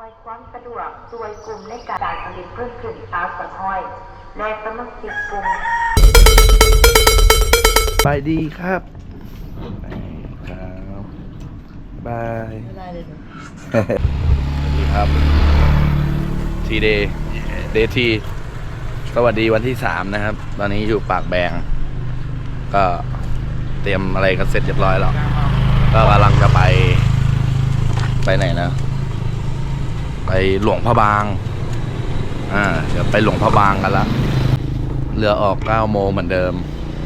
ช่วยความสะดวกช่วยกลุ่มในการผลิตเพิ่มขึ้นตามสัญห้อย และสมาชิกกลุ่มไปดีครับไปครับบายไม่ได้เลยนะสวัสดีครับ ทีเดย์เดทีสวัสดีวันที่สามนะครับ ตอนนี้อยู่ปากแบง ก็เตรียมอะไรกันเสร็จเรียบร้อยแล้ว ก็กำลังจะไปไปไหนนะ ไปหลวงพระบาง อ่า เดี๋ยวไปหลวงพระบางกันละ เรือออก9โมงเหมือนเดิม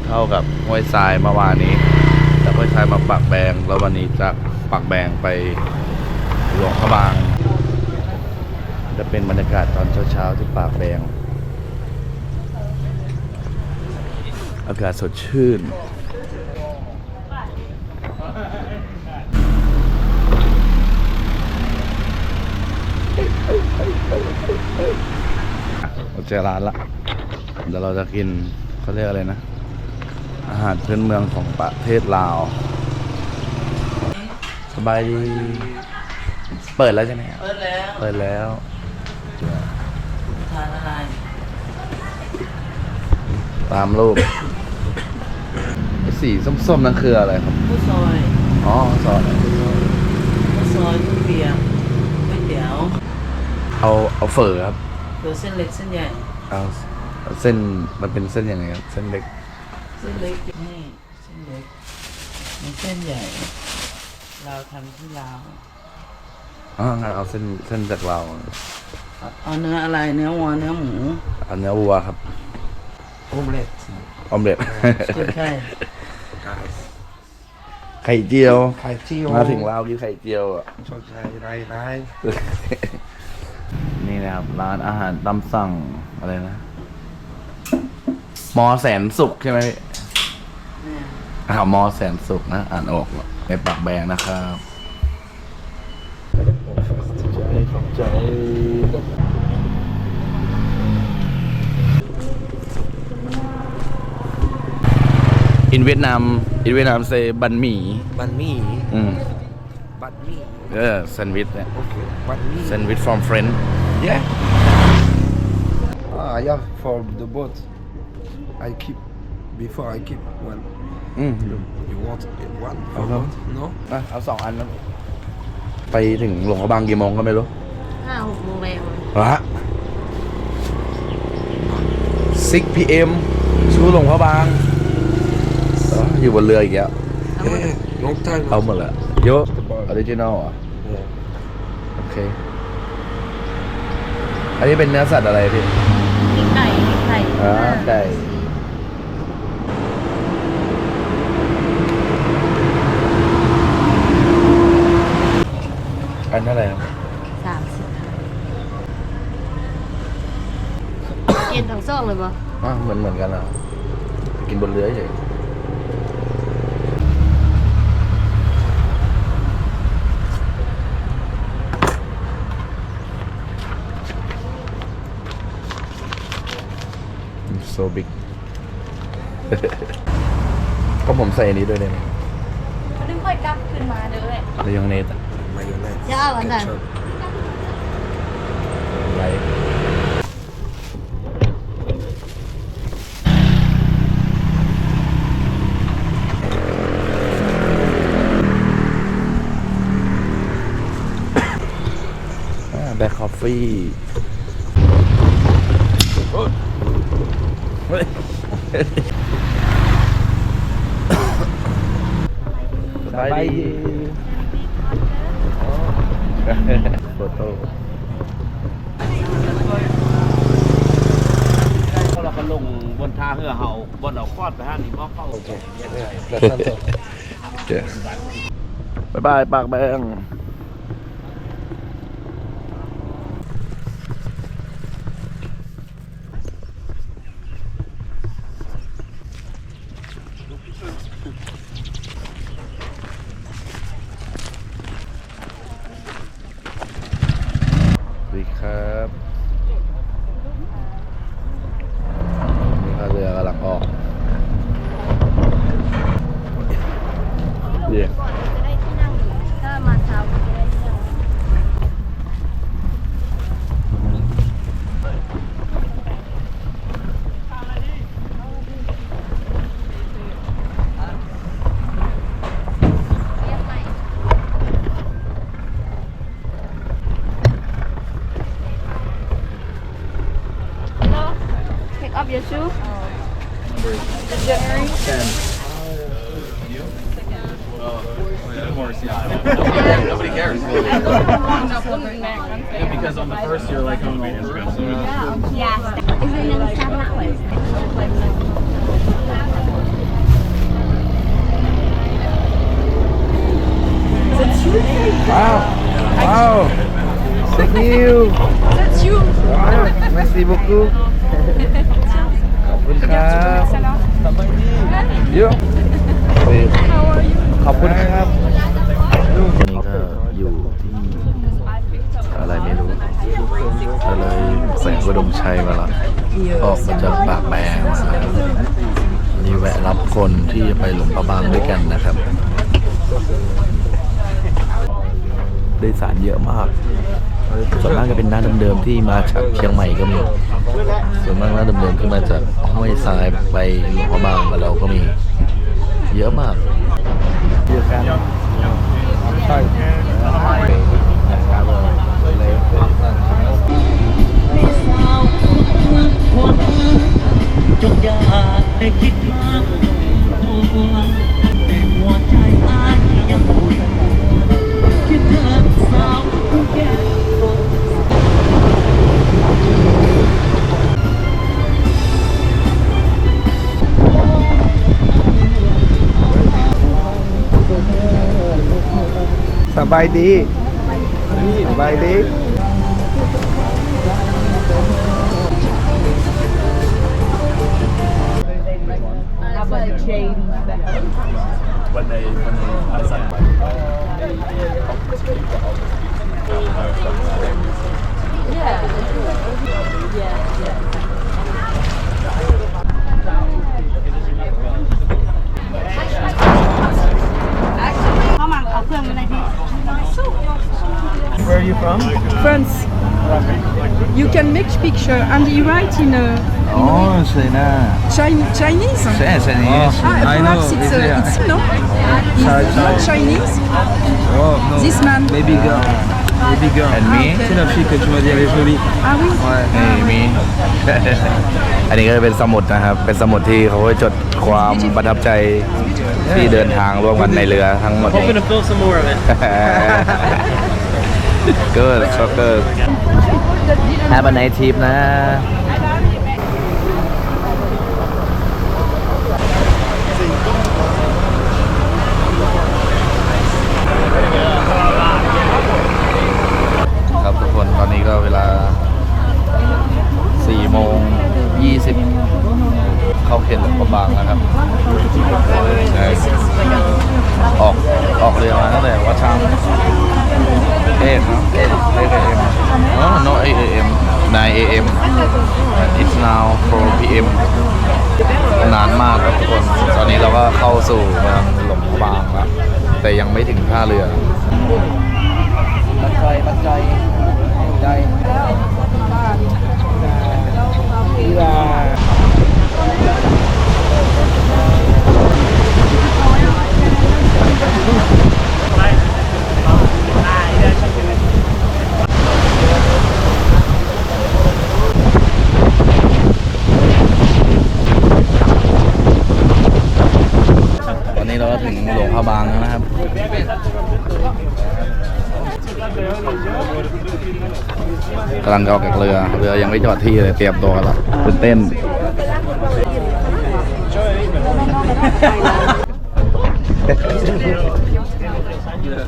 เท่ากับห้วยทรายเมื่อวานนี้แต่ห้วยทรายมาปักแบง แล้ววันนี้จากปักแบงไปหลวงพระบาง จะเป็นบรรยากาศตอนเช้าๆที่ปากแบง อากาศสดชื่น เราเจอร้านละเดี๋ยวเราจะกินเขาเรียกอะไรนะ อาหารพื้นเมืองของประเทศลาว สบายดี เปิดแล้วใช่ไหมครับ เปิดแล้วเปิดแล้ว ทานอะไรตามรูปไอ้สีส้มๆนั่นคืออะไรครับผู้ซอยอ๋อซอสผู้ซอยผู้เบียร์ก๋วยเตี๋ยว เอาเอาเฝอครับ เรือเส้นเล็กเส้นใหญ่ เอาเอาเส้นมันเป็นเส้นยังไงครับเส้นเล็กเส้นเล็กนี่เส้นเล็กมีเส้นใหญ่ เราทำที่ลาวอ๋องั้นเอาเส้นเส้นจากเราวเอาเอาเนื้ออะไรเนื้อวัวเนื้อหมูเอาเนื้อวัวครับโอมเล็ตออมเล็ต ใช่ไข่เจียว ไข่เจียวมาถึงลาวกินไข่เจียวอะชดใช้ไรไร นี่นะครับ ร้านอาหารตามสั่งอะไรนะมอแสนสุขใช่ไหมพี่เนี่ยอ่ามอแสนสุขนะ อ่านออกในปากแบงนะครับใจขอบใจ In Vietnam in Vietnam say บันหมี่บันมี่อืมบันมี่เออแซนด์วิชเนี่ยโอเคบันมี่แซนด์วิช from French yeah ah yeah for the boat I keep before I keep one อืม you want one for Uh-huh. boat no อะเอาสองอันแล้วไปถึงหลวงพระบางกี่โมงก็ไม่รู้ห้าหกโมงแรงวะ6 p.m. ชูหลวงพระบางเอออยู่บนเรืออีกแล้ว yeah long time เอาหมดเลยเยอะ ออริจินอลอะ yeah โอเค อันนี้เป็นเนื้อสัตว์อะไรพี่มีไก่มีไข่อ่าไก่อันเท่าไหร่ครับสามสิบเย็นทั้งซองเลยปะอะเหมือนเหมือนกันนะกินบนเรือเฉย โซบิกก็ผมใส่อันนี้ด้วยได้ไหมเขาดึงค่อยกลับขึ้นมาเด้อแล้วยองเนสอะ mayonnaise จะเอาอันไหน ketchup ไรแบ็คคอฟฟี่เฮ้ย สบายดีโฟโต้เราก็ลงบนท่าเรือเฮาบนเอาคอดไปห้านี่บ่เข้าโอเคเจอบ๊ายบายปากแบงสวัสดีครับนี่ก็เรือกำลังออกเย่ ก่อนจะได้ที่นั่งอยู่ถ้ามาเช้าก็จะได้ที่นั่ง your shoe? Nobody cares. because on the first you're like on Wow Wow Thank you That's you Wow Merci beaucoup ขอบคุณครับ เยอะขอบคุณครับนี่ก็อยู่ที่อะไรไม่รู้ก็เลยแสงกระดมชัยมาละออกมาจากปากแบงมาวันนี้แวะรับคนที่จะไปหลวงพระบางด้วยกันนะครับโดยสารเยอะมากส่วนมากจะเป็นหน้าเดิมๆที่มาจากเชียงใหม่ก็มี ส่วนมากหน้าเดิมๆที่มาจากห้วยทรายไปหลวงพระบางกับเราก็มีเยอะมากเยอะกันใช่สบายดีส บายดี when they when they decide Where are you from France. You can make picture and you write in uh, อ๋อเซน่า Chin- Chinese. ใช่ใช่นี่ Ah, perhaps it's, uh, it's no. It's not Chinese. Oh no. This man. Baby girl. Baby girl. And me C'est la fille que tu m'as dit, elle est jolie. Ah oui. Ouais. นี่มี อันนี้ก็เป็นสมุดนะครับ เป็นสมุดที่เขาไว้จดความประทับใจที่เดินทางร่วมกันในเรือทั้งหมดนี้ hoping to fill some more of it เกิร์ช็อกเกอร์แฮปปี้ไนท์ทิปนะ ครับทุกคนตอนนี้ก็เวลา4โมง20 เข้าเขตหลวงพระบางแล้วครับใช่ออกออกเรือมาตั้งแต่วัดช้างเอ็มเอ็มเอ็มอ๋อ no 8 a.m. 9 a.m. and it's now 4 p.m. นานมากครับทุกคน ตอนนี้เราก็เข้าสู่เมืองหลวงพระบางแล้วแต่ยังไม่ถึงท่าเรือ บักใจบักใจใจดีว่า ตอนนี้เราก็ถึงหลวงพระบางแล้วนะครับ กำลังจะออกจากเรือ เรือยังไม่จอดที่เลยเตรียมตัวกันแล้วตื่นเต้น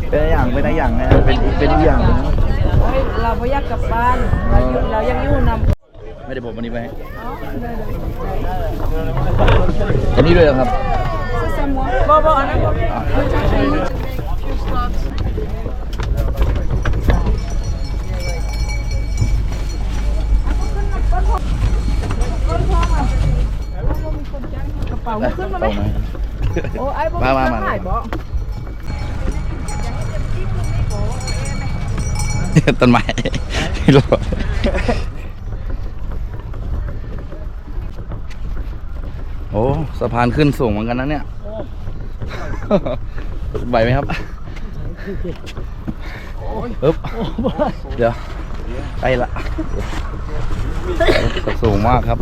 เป็นอย่างเป็นอย่างนะเป็นเป็นอย่าง เราไม่อยากกลับบ้านเราอยู่เรายังอยู่นำไม่ได้บอกวันนี้ไปให้อันนี้ด้วยเหรอครับบ่บ่อันนั้น ต้นไม้ที่รอโอ้สะพานขึ้นสูงเหมือนกันนะเนี่ยไหวไหมครับอึ๊บเดี๋ยวใกล้ละสูงมากครับ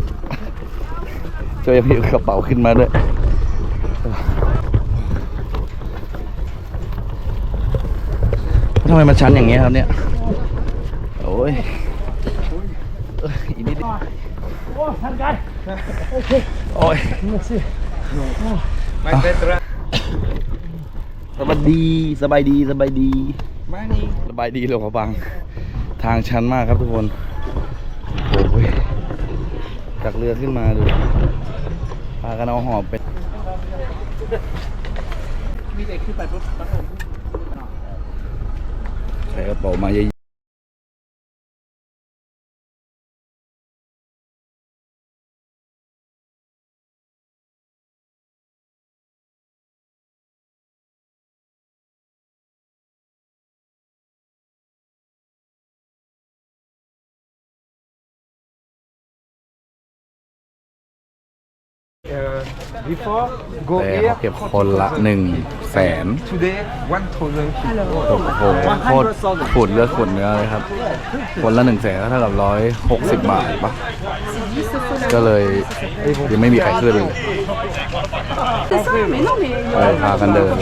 ช่วยพี่กระเป๋าขึ้นมาด้วยทำไมมันชันอย่างเงี้ยครับเนี่ย โอ้ยเอ้ยอีกนิดเดียวโอ้ยทันกันโอ้ย My better สบายดีสบายดีสบายดี money. สบายดีหลวงพระบางทางชันมากครับทุกคนโอ้ยจากเรือขึ้นมาดูพากันเอาหอบไปใส่กระเป๋ามาเยอะ แต่ here. เขาเก็บคนละหนึ่งแสน Today, 1,000 people. โอ้โหโคตรขูดเลือดขูดเนื้อเลยครับ คนละหนึ่งแสนก็เท่ากับร้อยหกสิบบาทปะก็เลยยังไม่มีใครขึ้นเลย C'est ça, mais non, mais. เออพากันเดิน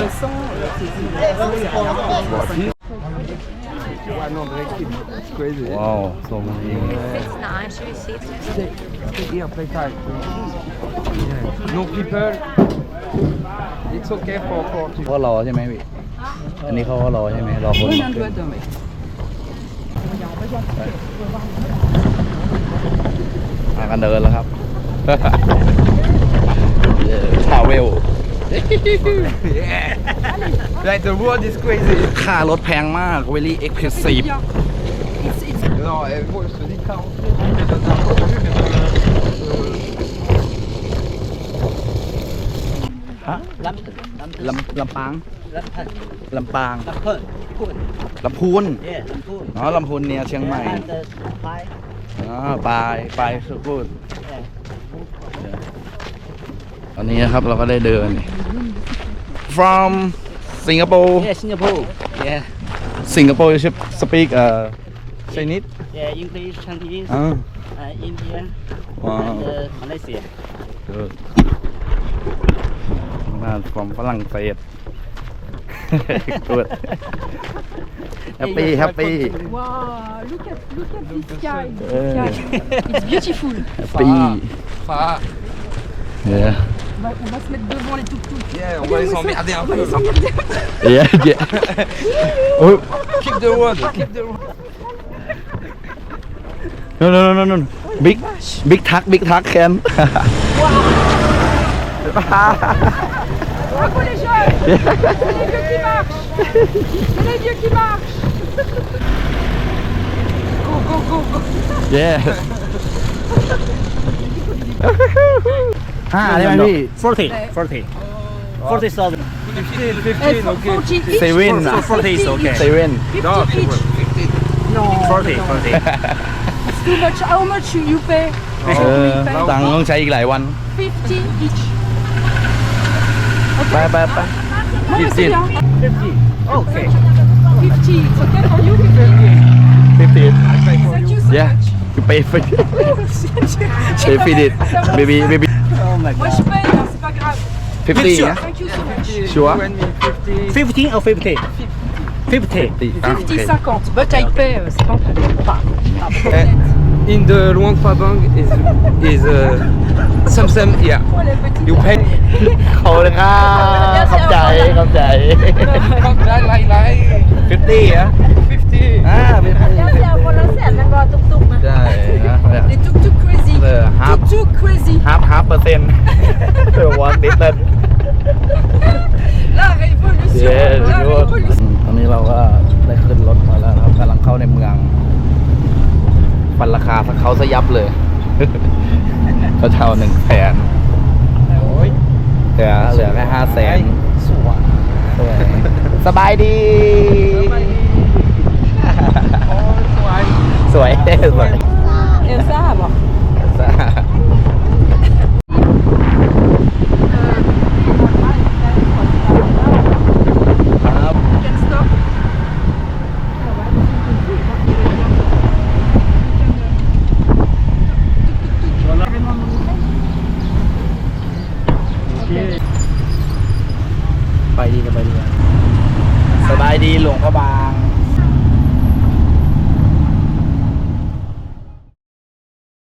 100 people. It's crazy. ว้าวโซมันยิง nice we see Stay here, play time. Yeah. No people. It's okay for 40 people. ก็รอใช่ไหมพี่อันนี้เขาก็รอใช่ไหมรอคน Oui, มา non, ขึ้น doigt d'homme. พากันเดินแล้วครับ ทาเวล Like the road is crazy. ค่ารถแพงมาก very expensive Non, eh, bon, je te dis 40 mais dans un peu plus, mais dans le- ฮะลำลำลำลำปางล อ๋อลำพูนเนี่ยเชียงใหม่อันเดอร์ไฟอ๋อปลายปลายสุกูดตอนนี้นะครับเราก็ได้เดิน from Singapore เย่สิงคโปร์เย่ Singapore you should speak uh Chinese เย่อังกฤษชันทีสอ่าอ่าอินเดียว้าวอันเดอร์มาเลเซีย Good มา from ฝรั่งเศส Good happy happy Wow, look at, look at this sky. Yeah. It's beautiful. happy Farah. Yeah. On va, on va se mettre devant les tuk-tuk. Yeah, on va les emmerder un peu. yeah yeah. Oh. Keep the road, keep the road. no no no no no. Big big truck big truck can Bravo les jeunes. C'est les vieux qui marchent. C'est les vieux qui marchent. Go, go, go, go. Yeah ห้าได้ไหมพี่40 40 40,000 Eh, 40 each เซเว่นอะ40 is okay เซเว่น No, 50 each No 40 40 It's too much How much you pay เออตังค์ต้องใช้อีกหลายวัน 50 each ไปไปไป Non mais c'est bien okay 50 It's okay for you 50 fifteen Thank you so yeah much you pay for pay for it maybe maybe Moi, je suis pas aidant, hein, c'est pas grave. 50, yeah? Thank you so much. Sure? 15 or 50? 50. 50, 50. But I pay, c'est pas eh, In the Luang Prabang is is uh, some some yeah. Oh, la you pay? ขอบคุณครับขอบใจขอบใจ Come back, like like 50 yeah. 50. Ah, 50. แหลนบอตุกตุกนใช่นะเนี่ย The tuk crazy เออ half tuk tuk crazy half half เปอร์เซ็นต์เออวันดิสเทน la révolution Yes, la good. révolution ตอนนี้เราก็ได้ขึ้นรถมาแล้วนครับกำลังเข้าในเมือง ปันราคาสักเขาซะยับเลย เขาเท่าหนึ่งแสนโอ้ยเหลือเหลือแค่ห้าแสนสวยสบายดี Bye. สวยสวย Et ça, alors. ครับ